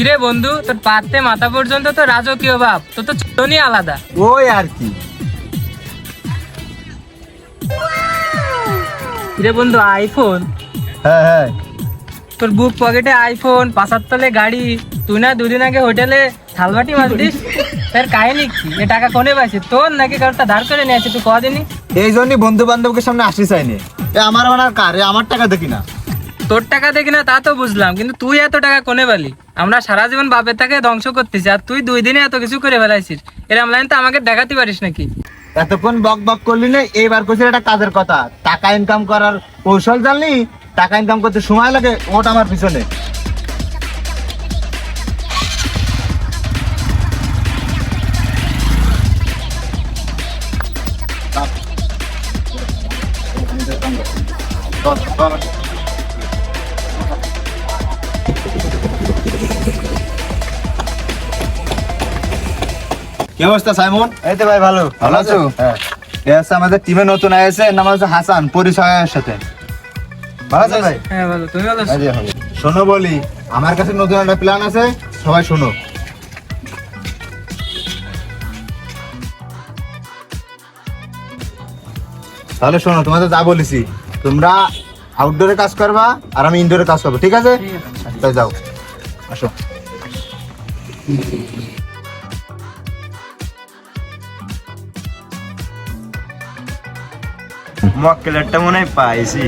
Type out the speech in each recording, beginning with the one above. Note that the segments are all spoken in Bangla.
কিরে বন্ধু তোর পাতে মাথা পর্যন্ত তো রাজকীয় ভাব তোর তো চলনই আলাদা। ওই আর কি। কিরে বন্ধু আইফোন? হ্যাঁ হ্যাঁ। তোর বুক পকেটে আইফোন পাশার তলে গাড়ি তুই না দুদিন আগে হোটেলে থালবাটি মাছ মারতিস তার কাহিনী কি? এ টাকা কোনে পাইছে? তোর নাকি কারোটা ধার করে নিয়ে আছে তুই কদিনই? এই জন্যই বন্ধু বান্ধবকে সামনে আসতে চাইনি। এ আমার মানে আর কার? এ আমার টাকা দেখি না। তোর টাকা দেখি না তা তো বুঝলাম কিন্তু তুই এত টাকা কোনে পালি? আমরা সারা জীবন বাপের টাকে ধ্বংস করতেছি আর তুই দুই দিনে এত কিছু করে ফেলাইছিস। এরম লাইন তো আমাকে দেখাতে পারিস নাকি? এতক্ষণ বক বক করলি না, এইবার করছিস একটা কাজের কথা। টাকা ইনকাম করার কৌশল জানলি? টাকা ইনকাম করতে সময় লাগে, ওটা আমার পিছনে। কি অবস্থা সাইমন? এই তো ভাই ভালো। ভালো আছো? হ্যাঁ। এ আছে আমাদের টিমে নতুন আয়েছে নাম হচ্ছে হাসান পরিচয়ের সাথে। ভালো আছো ভাই? হ্যাঁ বলো তুমি বলো শোনো বলি আমার কাছে নতুন একটা প্ল্যান আছে সবাই শোনো। তাহলে শোনো তোমাদের যা বলেছি তোমরা আউটডোরে কাজ করবা আর আমি ইনডোরে কাজ করব ঠিক আছে? ঠিক আছে। তাই যাও। আসো। মক্কেলেরটা মনে হয় পাইছি।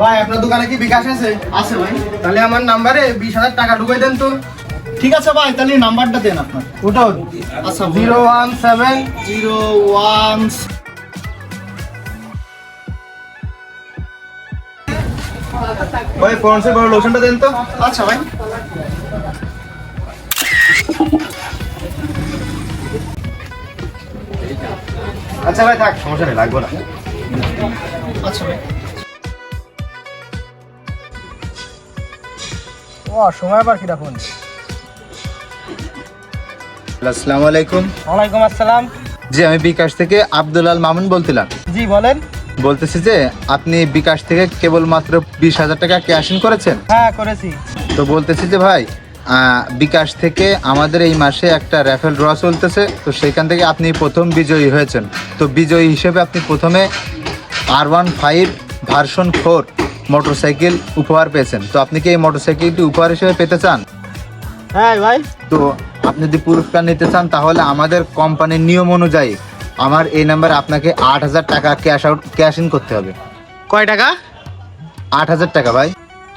ভাই আপনার দোকানে কি বিকাশ আছে? আছে ভাই। তাহলে আমার নাম্বারে বিশ হাজার টাকা ঢুকাই দেন তো। ঠিক আছে ভাই তাহলে নাম্বারটা দেন আপনার। ওটাও আচ্ছা zero one seven. Zero one ভাই পন্সের বড় লোশনটা দেন তো। আচ্ছা ভাই। আচ্ছা ভাই থাক সমস্যা নেই লাগবে না। আচ্ছা ভাই। ও সময় আবার কিরা ফোন আসসালামু আলাইকুম। ওয়ালাইকুম আসসালাম। জি আমি বিকাশ থেকে আব্দুল আল মামুন বলছিলাম। জি বলেন। বলতেছি যে আপনি বিকাশ থেকে কেবলমাত্র বিশ হাজার টাকা ক্যাশিং করেছেন? হ্যাঁ করেছি। তো বলতেছি যে ভাই বিকাশ থেকে আমাদের এই মাসে একটা র্যাফেল ড্র চলতেছে। তো সেখান থেকে আপনি প্রথম বিজয়ী হয়েছেন। তো বিজয়ী হিসেবে আপনি প্রথমে R one five version four motorcycle উপহার পেয়েছেন। তো আপনি কি এই মোটরসাইকেলটি উপহার হিসেবে পেতে চান? হ্যাঁ ভাই। তো আপনি যদি পুরস্কার নিতে চান তাহলে আমাদের কোম্পানির নিয়ম অনুযায়ী আমার এই নাম্বারে আপনাকে আট হাজার টাকা ক্যাশ আউট ক্যাশ ইন করতে হবে। কয় টাকা? আট হাজার টাকা ভাই।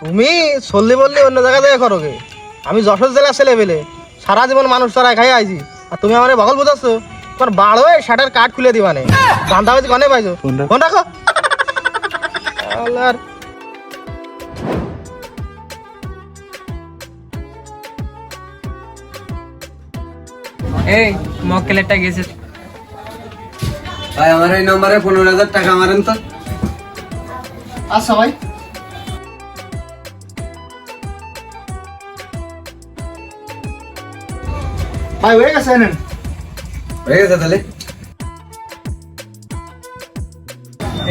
তুমি চললি বললি অন্য জায়গা থেকে করো গে। আমি যশোর জেলার ছেলে পেলে সারা জীবন মানুষ তারা খাই আইছি। আর তুমি আমার বগল বুঝাচ্ছ? তোমার বাড়ো শার্টের কার্ড খুলে দিবা নে। দান্দা বাজি কনে পাইছো? ফোন রাখো। এই মক্কেলেরটা গেছে। ভাই আমার এই নম্বরে পনেরো হাজার টাকা মারেন তো। আচ্ছা ভাই। ভাই হয়ে গেছে নেন হয়ে গেছে তাহলে।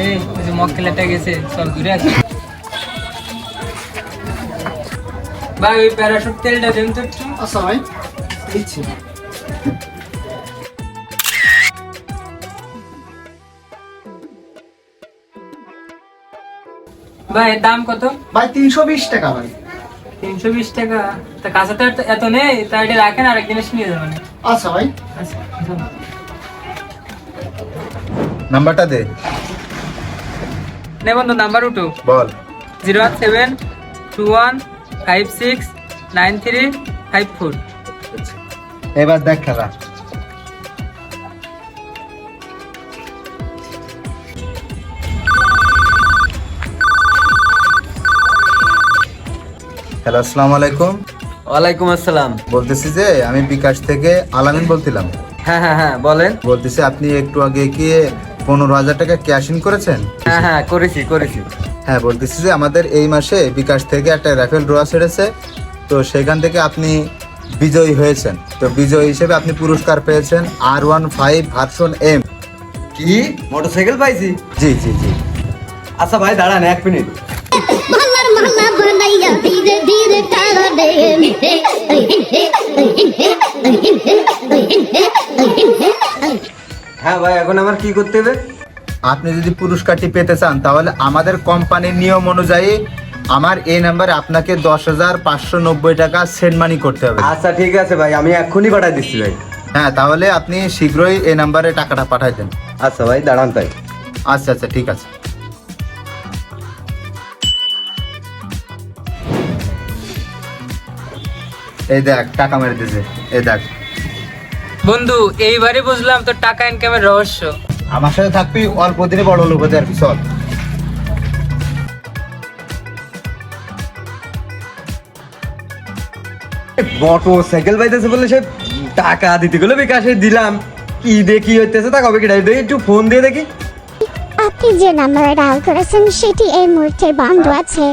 এই যে মক্কেলেরটা গেছে চল ঘুরে আসি। ভাই ওই প্যারাশুট তেলটা দেন তো একটু। আচ্ছা ভাই। দিচ্ছি। ভাই এর দাম কত? ভাই তিনশো বিশ টাকা ভাই। তিনশো বিশ টাকা। তা কাছে তো এত- নেই তা এটা রাখেন আরেক জিনিস নিয়ে যাবেন। আচ্ছা ভাই। আচ্ছা নাম্বারটা দে। নে বন্ধু নাম্বার উঠো। বল। Zero one seven two one five six nine three five four. এবার দেখ খেলা। হ্যালো আসসালামু আলাইকুম। ওয়ালাইকুম আসসালাম। বলতেছি যে আমি বিকাশ থেকে আলামিন বলছিলাম। হ্যাঁ হ্যাঁ হ্যাঁ বলেন। বলতেছি আপনি একটু আগে গিয়ে পনেরো হাজার টাকা ক্যাশ ইন করেছেন? হ্যাঁ হ্যাঁ করেছি করেছি। হ্যাঁ বলতেছি যে আমাদের এই মাসে বিকাশ থেকে একটা রাফেল ড্র ছেড়েছে। তো সেখান থেকে আপনি বিজয়ী হয়েছেন। তো বিজয়ী হিসেবে আপনি পুরস্কার পেয়েছেন R one five version M কি? মোটরসাইকেল পাইছি? জি জি জি। আচ্ছা ভাই দাঁড়ান এক মিনিট মালা বানাইয়া ধীরে ধীরে কালা দেয় হ্যাঁ ভাই এখন আমার কি করতে হবে আপনি যদি পুরস্কারটি পেতে চান তাহলে আমাদের কোম্পানির নিয়ম অনুযায়ী আমার এই নাম্বারে আপনাকে দশ হাজার পাঁচশো নব্বই টাকা সেন্ড মানি করতে হবে আচ্ছা ঠিক আছে ভাই আমি এক্ষুনি পাঠাই দিচ্ছি ভাই হ্যাঁ তাহলে আপনি শীঘ্রই এই নাম্বারে টাকাটা পাঠাই দেন আচ্ছা ভাই দাঁড়ান তাই আচ্ছা আচ্ছা ঠিক আছে এই দেখ টাকা মেরে দিয়েছে। এই দেখ। বন্ধু এইবারে বুঝলাম তোর টাকা ইনকামের রহস্য। আমার সাথে থাকবি অল্প দিনে বড় লোক হতে আর কি চল। মোটর সাইকেল পাইতেছে বলে সে টাকা দিতে গেলে বিকাশে দিলাম। কি দেখি হইতেছে তা কবে কি দেখি একটু ফোন দিয়ে দেখি। আপনি যে নাম্বারে ডায়াল করেছেন সেটি এই মুহূর্তে বন্ধ আছে।